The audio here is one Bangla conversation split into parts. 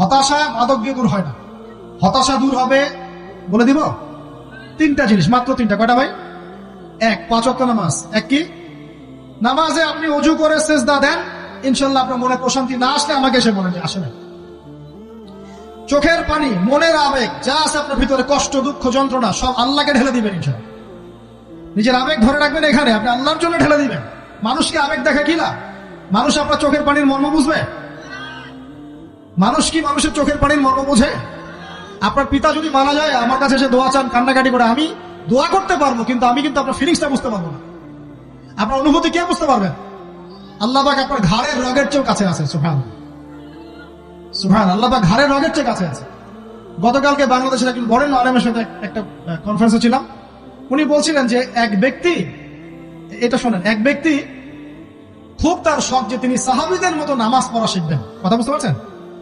হতাশা মাদক দিয়ে দূর হয় না। হতাশা দূর হবে, বলে দিব, তিনটা জিনিস, মাত্র তিনটা। কয়টা ভাই? এক, পাঁচ অক্ট নামাজ। এক কি? নামাজে আপনি অজু করে শেষ সেজদা দেন ইনশাল্লাহ আপনার মনে প্রশান্তি না আসলে আমাকে এসে বলেন আসে না। চোখের পানি, মনের আবেগ, যা আছে আপনার ভিতরে, কষ্ট, দুঃখ, যন্ত্রণা, সব আল্লাহকে ঢেলে দিবেন ইনশাল্লাহ নিজের আবেগ ধরে রাখবেন এখানে, আপনি আল্লাহর জন্য ঢেলে দিবেন। মানুষকে আবেগ দেখে কি লাভ মানুষ আপনার চোখের পানির মর্ম বুঝবে? মানুষ কি মানুষের চোখের পানির মর্ম বোঝে? আপনার পিতা যদি মারা যায়, আমার কাছে এসে দোয়া চান, কান্নাকাটি করে, আমি দোয়া করতে পারব, কিন্তু আমি কিন্তু আপনার ফিলিংসটা বুঝতে পারব না। আপনার অনুভূতি কে বুঝতে পারবেন আল্লাহ পাক আপনার ঘাড়ের রগের চেয়েও কাছে আছে সুফান সুফান আল্লাহ পাক ঘাড়ের রগের চেয়ে কাছে আছে। গতকালকে বাংলাদেশের একজন বড় আলেমের সাথে একটা কনফারেন্সে ছিলাম। উনি বলছিলেন যে এক ব্যক্তি, এটা শোনেন, এক ব্যক্তি খুব তার শখ যে তিনি সাহাবিদের মতো নামাজ পড়া শিখবেন। কথা বুঝতে পারছেন?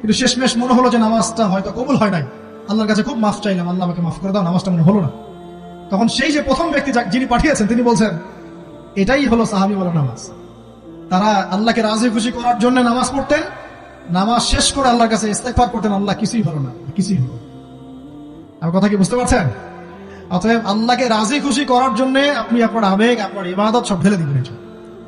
কিন্তু শেষমেশ মনে হলো যে নামাজটা হয়তো কবুল হয় নাই আল্লাহর কাছে খুব মাফ চাইলাম, আল্লাহ আমাকে মাফ করে দাও, নামাজটা মনে হলো না তখন সেই যে প্রথম ব্যক্তি যাক- যিনি পাঠিয়েছেন, তিনি বলছেন, এটাই হলো সাহাবি বলা নামাজ তারা আল্লাহকে রাজি খুশি করার জন্য নামাজ পড়তেন, নামাজ শেষ করে আল্লাহর কাছে ইস্তেফার করতেন, আল্লাহ কিছুই হলো না, কিছুই হলো। আমার কথা কি বুঝতে পারছেন অতএব আল্লাহকে রাজি খুশি করার জন্য আপনি আপনার আবেগ, আপনার ইবাদত সব ঢেলে দিবেন।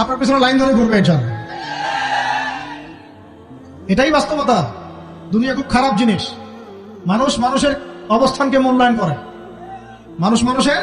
আপনার পিছনে লাইন ধরে ঘুরবে এটা এটাই বাস্তবতা। দুনিয়া খুব খারাপ জিনিস। মানুষ মানুষের অবস্থানকে মূল্যায়ন করে। মানুষ মানুষের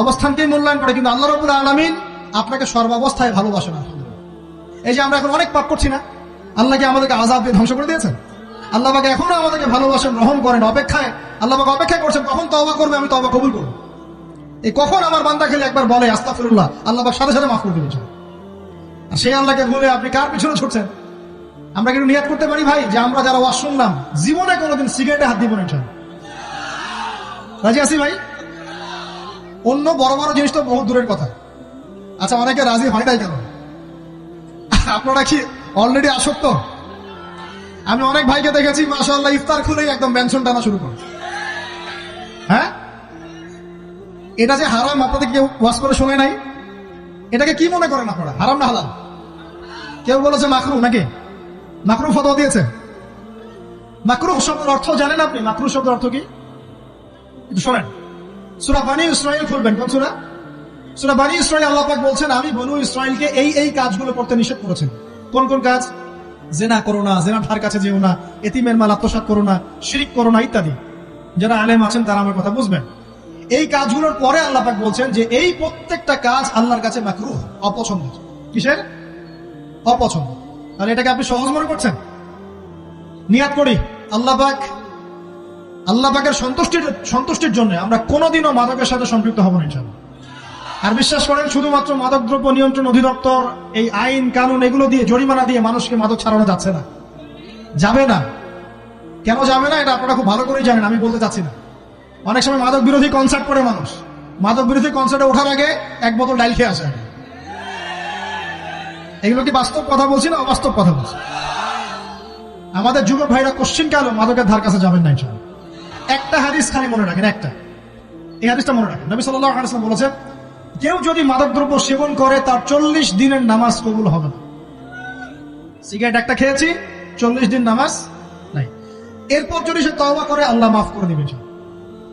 অবস্থানকে মূল্যায়ন করে, কিন্তু আল্লাহ রবুল আলমিন আপনাকে সর্বাবস্থায় ভালোবাসে আলহামদুলিল্লাহ। এই যে আমরা এখন অনেক পাপ করছি না আল্লাহকে আমাদেরকে আজাব দিয়ে ধ্বংস করে দিয়েছেন? আল্লাহ পাকে এখনও আমাদেরকে ভালোবাসেন গ্রহণ করেন, অপেক্ষায়, আল্লাহ পাকে অপেক্ষা করছেন, কখন তবা করবে আমি তবা কবুল করব। এই কখন আমার বান্দা খেলে একবার বলে আস্তাফিরুল্লাহ আল্লাহ সাথে সাথে মাফ করে দিবেন আর সেই আল্লাহকে ভুলে আপনি কার পিছনে ছুটছেন? আমরা কিন্তু নিয়াত করতে পারি ভাই? যে আমরা যারা ওয়াজ শুনলাম, জীবনে কোনোদিন সিগারেটে হাত দিব না রাজি আছি ভাই? অন্য বড় বড় জিনিস তো বহু দূরের কথা। আচ্ছা অনেকে রাজি হয় নাই কেন? আপনারা কি অলরেডি আসক্ত? আমি অনেক ভাইকে দেখেছি মাসাল্লাহ ইফতার খুলেই একদম ব্যঞ্জন টানা শুরু করে। এটা যে হারাম, আপনাদের কেউ ওয়াশ করে শোনে নাই? এটাকে কি মনে করেন আপনারা? হারাম না হালাল? কেউ বলেছে মাকরু নাকি? মাকরু ফতোয়া দিয়েছে? মাকরু শব্দের অর্থ জানেন আপনি? মাকরু শব্দের অর্থ কি? একটু শোনেন। সুরা বানি ইসরায়েল খুলবেন, কোন সুরা? সুরা বানি ইসরায়েল আল্লাহ পাক বলছেন, আমি বনু ইসরায়েলকে এই এই কাজগুলো করতে নিষেধ করেছেন কোন কোন কাজ? জেনা করো না জেনা ঠার কাছে যেও না, এতিমের মাল আত্মসাত করো না, শিরিক করো না, ইত্যাদি। যারা আলেম আছেন তারা আমার কথা বুঝবেন। এই কাজগুলোর পরে আল্লাহ পাক বলছেন যে এই প্রত্যেকটা কাজ আল্লাহর কাছে মাকরুহ, অপছন্দ। কিসের? অপছন্দ। তাহলে এটাকে আপনি সহজ মনে করছেন? নিয়াত করি। আল্লাহ পাক, আল্লাহ পাকের সন্তুষ্টির সন্তুষ্টির জন্য আমরা কোনোদিনও মাদকের সাথে সম্পৃক্ত হব না আর বিশ্বাস করেন, শুধুমাত্র মাদকদ্রব্য নিয়ন্ত্রণ অধিদপ্তর, এই আইন, কানুন, এগুলো দিয়ে জরিমানা দিয়ে মানুষকে মাদক ছাড়ানো যাচ্ছে না। যাবে না। কেন যাবে না? এটা আপনারা খুব ভালো করেই জানেন, আমি বলতে চাচ্ছি না। অনেক সময় মাদক বিরোধী কনসার্ট করে মানুষ। মাদক বিরোধী কনসার্টে ওঠার আগে এক বোতল ডাইল খেয়ে আসে। এগুলো কি বাস্তব কথা বলছি না অবাস্তব কথা বলছি? আমাদের যুবক ভাইরা কোশ্চিন কালো মাদকের ধার কাছে যাবেন না ইনশাল্লাহ একটা হাদিস খালি মনে রাখেন, একটা। এই হাদিসটা মনে রাখেন। নবী সাল্লাল্লাহু আলাইহি ওয়াসাল্লাম বলেছেন, কেউ যদি মাদকদ্রব্য সেবন করে, তার চল্লিশ দিনের নামাজ কবুল হবে না। সিগারেট একটা খেয়েছি, চল্লিশ দিন নামাজ নাই। এরপর যদি সে তওবা করে, আল্লাহ মাফ করে দিবেন।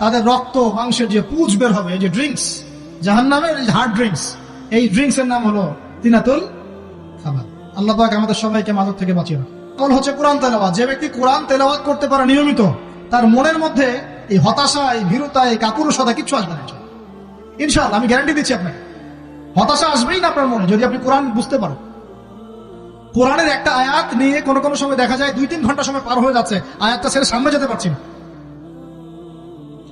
তাদের রক্ত, মাংসের যে পুজ বের হবে যে ড্রিঙ্কস জাহান জাহান্নামের হার্ড ড্রিঙ্কস এই ড্রিঙ্কস এর নাম হলো তিনাতুল খাবাল আল্লাহ পাক আমাদের সবাইকে মাদক থেকে বাঁচিয়ে আমল হচ্ছে কোরআন তেলাওয়াত। যে ব্যক্তি কোরআন তেলাওয়াত করতে পারে নিয়মিত, তার মনের মধ্যে এই হতাশা, এই ভীরুতা, এই কাপুরুষতা কিচ্ছু আসবে না, ইনশাআল্লাহ। আমি গ্যারান্টি দিচ্ছি আপনাকে। হতাশা আসবেই না আপনার মনে, যদি আপনি কোরআন বুঝতে পারেন। কোরআনের একটা আয়াত নিয়ে কোনো কোনো সময় দেখা যায়, দুই তিন ঘণ্টা সময় পার হয়ে যাচ্ছে, আয়াতটা ছেড়ে সামনে যেতে পারছি না।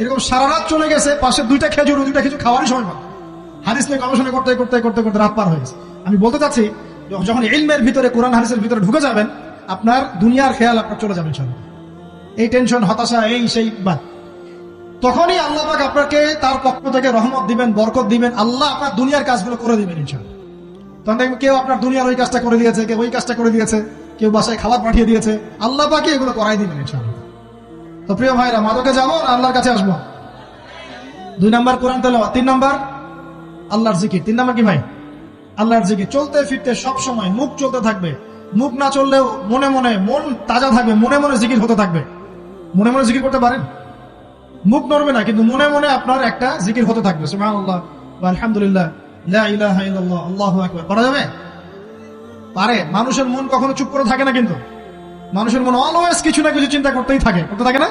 এরকম সারা রাত চলে গেছে, পাশে দুইটা খেজুর দুইটা খেজুর খাওয়ারই সময় পাবে। হাদিস নিয়ে গবেষণা করতে করতে করতে করতে রাত পার হয়ে গেছে। আমি বলতে চাচ্ছি, যখন ইলমের ভিতরে, কোরআন হাদিসের ভিতরে ঢুকে যাবেন, আপনার দুনিয়ার খেয়াল আপনার চলে যাবেন সব এই টেনশন, হতাশা, এই সেই বাদ। তখনই আল্লাহ পাক আপনাকে তার পক্ষ থেকে রহমত দিবেন, বরকত দিবেন, আল্লাহ আপনার দুনিয়ার কাজগুলো করে দিবেন ইনশাল তখন দেখবেন কেউ আপনার দুনিয়ার ওই কাজটা করে দিয়েছে, কেউ ওই কাজটা করে দিয়েছে, কেউ বাসায় খাবার পাঠিয়ে দিয়েছে, আল্লাহ পাকে এগুলো করাই দিবেন ইনশাল তো প্রিয় ভাইরা, মাদকে যাব না আল্লাহর কাছে আসব? দুই নাম্বার কোরআন তেল তিন নাম্বার আল্লাহর জিকির। তিন নাম্বার কি ভাই? আল্লাহর জিকির। চলতে ফিরতে সব সময় মুখ চলতে থাকবে। মুখ না চললেও মনে মনে মন তাজা থাকবে, মনে মনে জিকির হতে থাকবে। মনে মনে জিকির করতে পারেন? মুখ নড়বে না, কিন্তু মনে মনে আপনার একটা জিকির হতে থাকবে। আলহামদুলিল্লাহ করা যাবে? পারে। মানুষের মন কখনো চুপ করে থাকে না কিন্তু। মানুষের মন অলওয়েজ কিছু না কিছু চিন্তা করতেই থাকে, করতে থাকে না?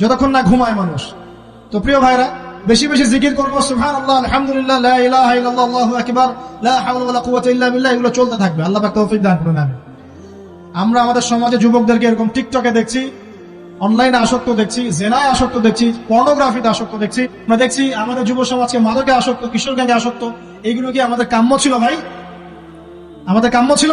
যতক্ষণ না ঘুমায় মানুষ। তো প্রিয় ভাইরা, বেশি বেশি জিকির করব আলহামদুলিল্লাহ ইল্লাল্লাহ, আল্লাহু আকবার ইল্লা বিল্লাহ, এগুলো চলতে থাকবে। আল্লাহ তৌফিক দান করুন, আমিন। আমরা আমাদের সমাজে যুবকদেরকে এরকম টিকটকে দেখছি, অনলাইনে আসক্ত দেখছি, জেনায় আসক্ত দেখছি, পর্নোগ্রাফিতে আসক্ত দেখছি। আমরা দেখছি আমাদের যুব সমাজকে মাদকে আসক্ত কিশোর আসক্ত। এইগুলো কি আমাদের কাম্য ছিল ভাই? আমাদের কাম্য ছিল?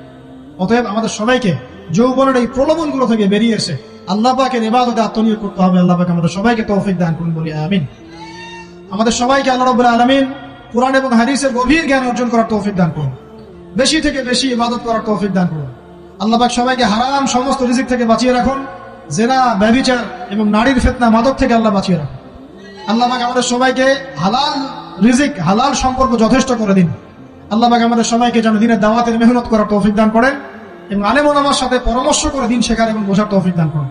অতএব আমাদের সবাইকে যৌবনের এই প্রলোভনগুলো থেকে বেরিয়ে এসে আল্লাহ পাকের এবাদতে আত্মনিয়োগ করতে হবে। আল্লাহ পাক আমাদের সবাইকে তৌফিক দান করুন, বলি আমিন। আমাদের সবাইকে আল্লাহ রব্বুল আলমিন কোরআন এবং হাদিসের গভীর জ্ঞান অর্জন করার তৌফিক দান করুন। বেশি থেকে বেশি ইবাদত করার তৌফিক দান করুন। আল্লাহ পাক সবাইকে হারাম সমস্ত রিজিক থেকে বাঁচিয়ে রাখুন। জেনা ব্যবিচার এবং নারীর ফেতনা, মাদক থেকে আল্লাহ বাঁচিয়ে রাখুন। আল্লাহ পাক আমাদের সবাইকে হালাল রিজিক, হালাল সম্পর্ক যথেষ্ট করে দিন। আল্লাহ পাক আমাদের সবাইকে যেন দিনের দাওয়াতের মেহনত করার তৌফিক দান করেন। এবং আলেমন আমার সাথে পরামর্শ করে দিন শেখার এবং বোঝার তৌফিক দান করেন।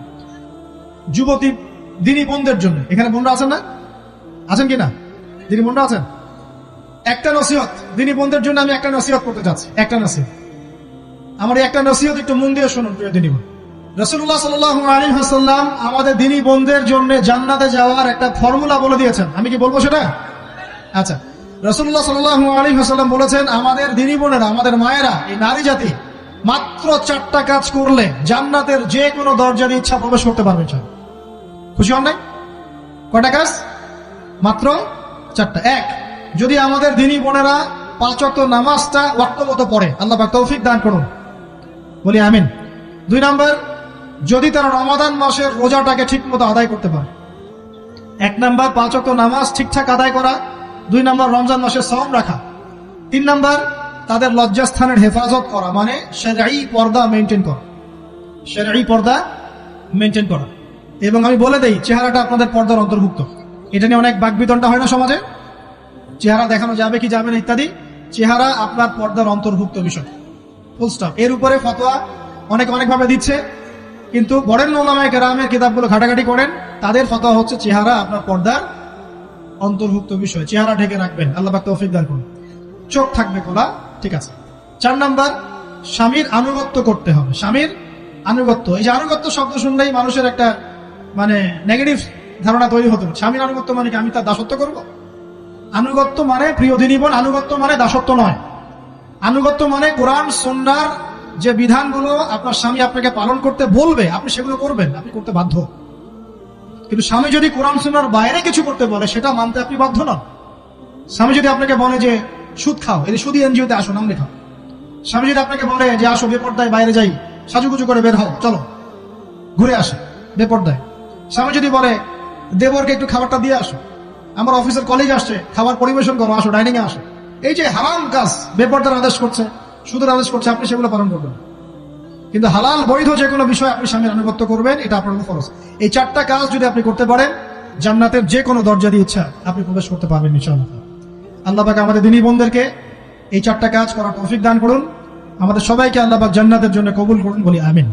যুবতী, দিনী বোনদের জন্য। এখানে বোনরা আছেন না? আছেন কি না? দিনী বোনরা আছেন? একটা নসিহত। দিনী বোনদের জন্য আমি একটা নসিহত করতে চাচ্ছি। একটা নসিহত। আমার একটা নসিহত একটু মন দিয়ে শুনুন, প্রিয় দিনী বোন। রসুল্লাহ সাল আলী হাসাল্লাম আমাদের দিনী বোনদের জন্য জান্নাতে যাওয়ার একটা ফর্মুলা বলে দিয়েছেন। আমি কি বলব সেটা? আচ্ছা। রসুল্লাহ সাল আলী হাসাল্লাম বলেছেন, আমাদের দিনী বোনেরা, আমাদের মায়েরা, এই নারী জাতি মাত্র চারটা কাজ করলে জান্নাতের যে কোনো দরজার ইচ্ছা প্রবেশ করতে পারবে স্যার খুশি হন নাই? কয়টা কাজ? মাত্র চারটা। এক, যদি আমাদের দিনী বোনেরা পাঁচ অক্ট নামাজটা ওয়াক্তমতো পড়ে, আল্লাহ তৌফিক দান করুন। বলি আমিন। দুই নাম্বার, যদি তারা রমাদান মাসের রোজাটাকে ঠিক মতো আদায় করতে পারে। এক নাম্বার পাঁচ অক্ট নামাজ ঠিকঠাক আদায় করা। দুই নাম্বার, রমজান মাসে সম রাখা। তিন নাম্বার তাদের লজ্জাস্থানের হেফাজত করা মানে সেরাই পর্দা মেনটেন করা। সেরাই পর্দা মেনটেন করা। এবং আমি বলে দেই, চেহারাটা আপনাদের পর্দার অন্তর্ভুক্ত। এটা নিয়ে অনেক বাকবিতনটা হয় না সমাজে? চেহারা দেখানো যাবে কি যাবে না ইত্যাদি। চেহারা আপনার পর্দার অন্তর্ভুক্ত বিষয়। ফুল স্টপ এর উপরে ফতোয়া অনেক অনেকভাবে দিচ্ছে। কিন্তু বরেন নোলামায় কেরামের কিতাবগুলো ঘাটাঘাটি করেন। তাদের ফতোয়া হচ্ছে চেহারা আপনার পর্দার অন্তর্ভুক্ত বিষয়। চেহারা ঢেকে রাখবেন। আল্লাহ তৌফিক দান করুন। চোখ থাকবে খোলা। ঠিক আছে। চার নাম্বার, স্বামীর আনুগত্য করতে হবে। স্বামীর আনুগত্য। এই যে আনুগত্য শব্দ শুনলেই মানুষের একটা মানে নেগেটিভ ধারণা তৈরি হতো স্বামীর আনুগত্য মানে কি? আমি তার দাসত্ব করব? আনুগত্য মানে প্রিয় দিনীবন আনুগত্য মানে দাসত্ব নয়। আনুগত্য মানে কোরআন সন্ন্যার যে বিধানগুলো আপনার স্বামী আপনাকে পালন করতে বলবে, আপনি সেগুলো করবেন, আপনি করতে বাধ্য। কিন্তু স্বামী যদি কোরআন সন্ন্যার বাইরে কিছু করতে বলে, সেটা মানতে আপনি বাধ্য নন। স্বামী যদি আপনাকে বলে যে সুদ খাও এই সুদি এনজিওতে আসো, নাম লেখাও। স্বামী যদি আপনাকে বলে যে আসো, বেপর্দায় বাইরে যাই, সাজুগুজু করে বের হও, চলো, ঘুরে আসে, বেপর্দায়। স্বামী যদি বলে, দেবরকে একটু খাবারটা দিয়ে আসো, আমার অফিসের কলেজ আসছে, খাবার পরিবেশন করো, আসো ডাইনিং এ আসো। এই যে হারাম কাজ, বেপর্দার আদেশ করছে, সুদের আদেশ করছে, আপনি সেগুলো পালন করবেন। কিন্তু হালাল, বৈধ যে কোনো বিষয় আপনি স্বামীর আনুগত্য করবেন, এটা আপনার ফরজ। এই চারটা কাজ যদি আপনি করতে পারেন, জান্নাতের যে কোনো দরজা দিয়ে ইচ্ছা, আপনি প্রবেশ করতে পারবেন, ইনশাআল্লাহ। আল্লাহ পাক আমাদের দিনী বোনদেরকে এই চারটা কাজ করার তৌফিক দান করুন। আমাদের সবাইকে আল্লাহ পাক জান্নাতের জন্য কবুল করুন বলি আমিন।